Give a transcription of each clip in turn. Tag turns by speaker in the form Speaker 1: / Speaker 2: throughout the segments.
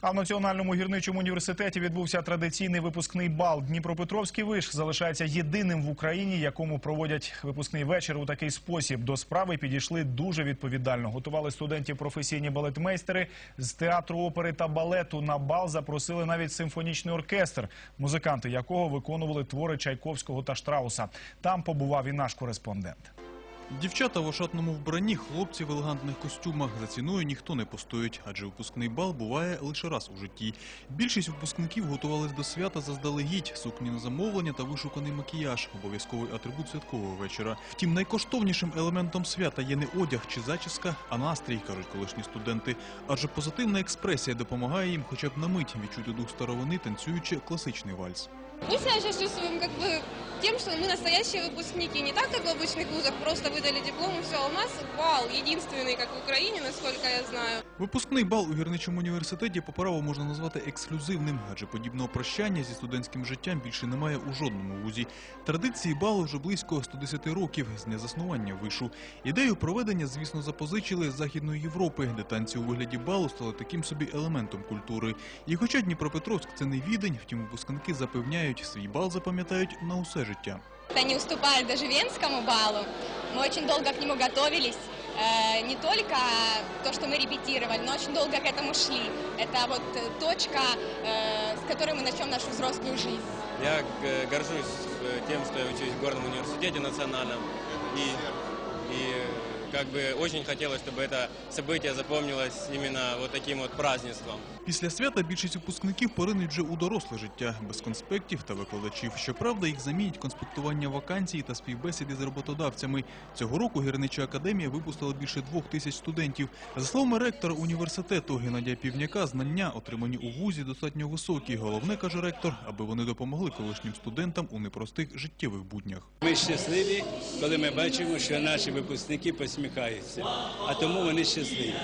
Speaker 1: А в Національному гірничому університеті відбувся традиційний випускний бал. Дніпропетровський виш залишається єдиним в Україні, якому проводять випускний вечір у такий спосіб. До справи підійшли дуже відповідально. Готували студентів професійні балетмейстери з театру опери та балету. На бал запросили навіть симфонічний оркестр, музиканти якого виконували твори Чайковського та Штрауса. Там побував і наш кореспондент.
Speaker 2: Дівчата в ошатному вбранні, хлопці в елегантних костюмах. За ціною ніхто не постоїть, адже випускний бал буває лише раз у житті. Більшість випускників готувались до свята заздалегідь, сукні на замовлення та вишуканий макіяж, обов'язковий атрибут святкового вечора. Втім, найкоштовнішим елементом свята є не одяг чи зачіска, а настрій, кажуть колишні студенти. Адже позитивна експресія допомагає їм хоча б на мить відчути дух старовини, танцюючи класичний вальс.
Speaker 3: Мы себя сейчас чувствуем как бы тем, что мы настоящие выпускники. Не так, как в обычных вузах, просто выдали диплом и все. У нас бал единственный, как в Украине, насколько я знаю.
Speaker 2: Випускний бал у гірничому університеті по праву можна назвати ексклюзивним, адже подібного прощання зі студентським життям більше немає у жодному вузі. Традиції балу вже близько 110 років з дня заснування вишу. Ідею проведення, звісно, запозичили з Західної Європи, де танці у вигляді балу стали таким собі елементом культури. І хоча Дніпропетровськ це не відень, втім випускники запевняють, свій бал запам'ятають на усе життя.
Speaker 4: Это не уступает даже венскому балу. Мы очень долго к нему готовились. Э, Не только то, что мы репетировали, но очень долго к этому шли. Это вот э, точка, э, с которой мы начнем нашу взрослую жизнь.
Speaker 5: Я горжусь тем, что я учусь в горном университете национальном. И, и как бы очень хотелось, чтобы это событие запомнилось именно вот таким вот празднеством.
Speaker 2: Після свята більшість випускників поринуть вже у доросле життя, без конспектів та викладачів. Щоправда, їх замінять конспектування вакансій та співбесіди з роботодавцями. Цього року гірнича академія випустила більше двох тисяч студентів. За словами ректора університету Геннадія Півняка, знання, отримані у вузі, достатньо високі. Головне, каже ректор, аби вони допомогли колишнім студентам у непростих життєвих буднях.
Speaker 6: Ми щасливі, коли ми бачимо, що наші випускники посміхаються, а тому вони щасливі.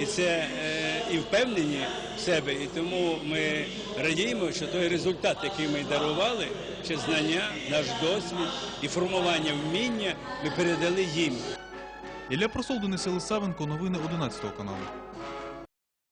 Speaker 6: І це е, і впевнені в себе, і тому ми радіємо, що той результат, який ми дарували, чи знання, наш досвід і формування вміння, ми передали їм.
Speaker 2: Ілля Просол, Денис Елисавенко, новини 11 каналу.